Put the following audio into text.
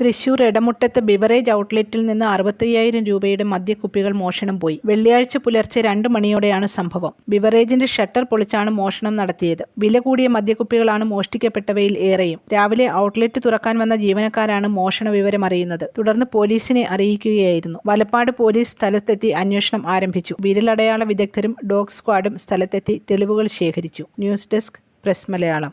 Thrissur Edamuttath beverage ഔട്ട്ലെറ്റിൽ നിന്ന് അറുപത്തയ്യായിരം രൂപയുടെ മദ്യക്കുപ്പികൾ മോഷണം പോയി. വെള്ളിയാഴ്ച പുലർച്ചെ രണ്ട് മണിയോടെയാണ് സംഭവം. ബിവറേജിന്റെ ഷട്ടർ പൊളിച്ചാണ് മോഷണം നടത്തിയത്. വില കൂടിയ മദ്യക്കുപ്പികളാണ് മോഷ്ടിക്കപ്പെട്ടവയിൽ ഏറെയും. രാവിലെ ഔട്ട്ലെറ്റ് തുറക്കാൻ വന്ന ജീവനക്കാരാണ് മോഷണ വിവരം അറിയുന്നത്. തുടർന്ന് പോലീസിനെ അറിയിക്കുകയായിരുന്നു. വലപ്പാട് പോലീസ് സ്ഥലത്തെത്തി അന്വേഷണം ആരംഭിച്ചു. വിരലടയാള വിദഗ്ധരും ഡോഗ് സ്ക്വാഡും സ്ഥലത്തെത്തി തെളിവുകൾ ശേഖരിച്ചു. News desk press Malayalam.